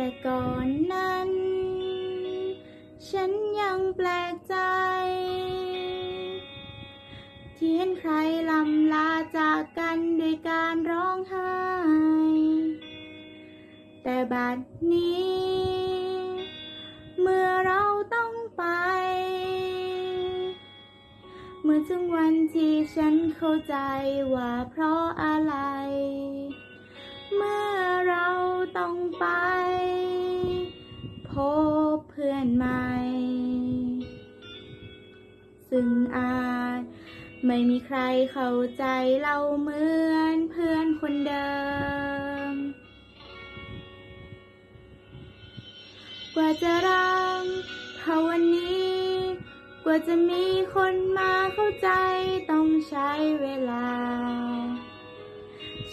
แต่ก่อนนั้น ฉันยังแปลกใจ ที่เห็นใครลำลาจากกันด้วยการร้องไห้ แต่บัดนี้ เมื่อเราต้องไป เมื่อถึงวันที่ฉันเข้าใจว่าเพราะอะไร เมื่อเราต้องไป พบเพื่อนใหม่ ซึ่งอาจไม่มีใครเข้าใจเราเหมือนเพื่อนคนเดิม กว่าจะรังเขาวันนี้ กว่าจะมีคนมาเข้าใจต้องใช้เวลา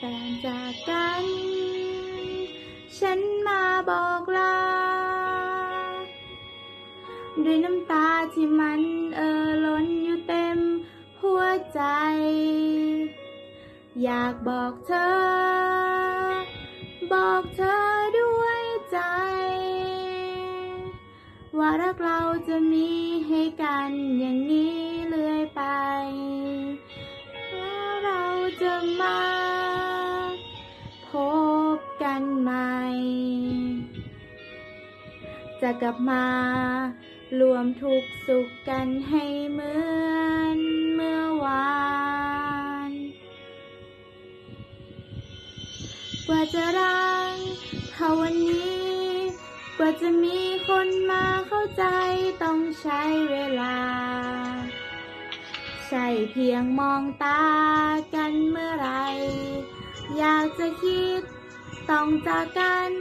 แต่จากกัน ฉันมาบอกลา ด้วยน้ำตาที่มันเอ่อล้นอยู่เต็มหัวใจ อยากบอกเธอ บอกเธอด้วยใจ ว่ารักเราจะมีให้กันอย่างนี้ันใหม่ จะกลับมารวมทุกสุขกันให้เหมือนเมื่อวาน กว่าจะรังเขาวันนี้ กว่าจะมีคนมาเข้าใจต้องใช้เวลา ใช่เพียงมองตากันเมื่อไร อยากจะคิด ต้องจากกัน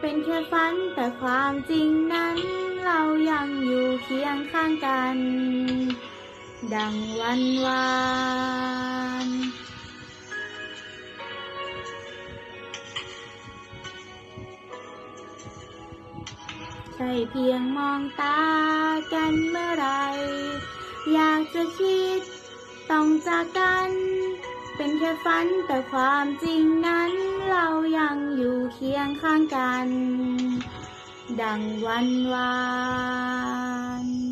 เป็นแค่ฝันแต่ความจริงนั้น เรายังอยู่เคียงข้างกัน ดังวันวานใช่เพียงมองตากันเมื่อไร อยากจะคิดต้องจากกัน เป็นแค่ฝันแต่ความจริงนั้น เรายังอยู่เคียงข้างกัน ดังวันวาน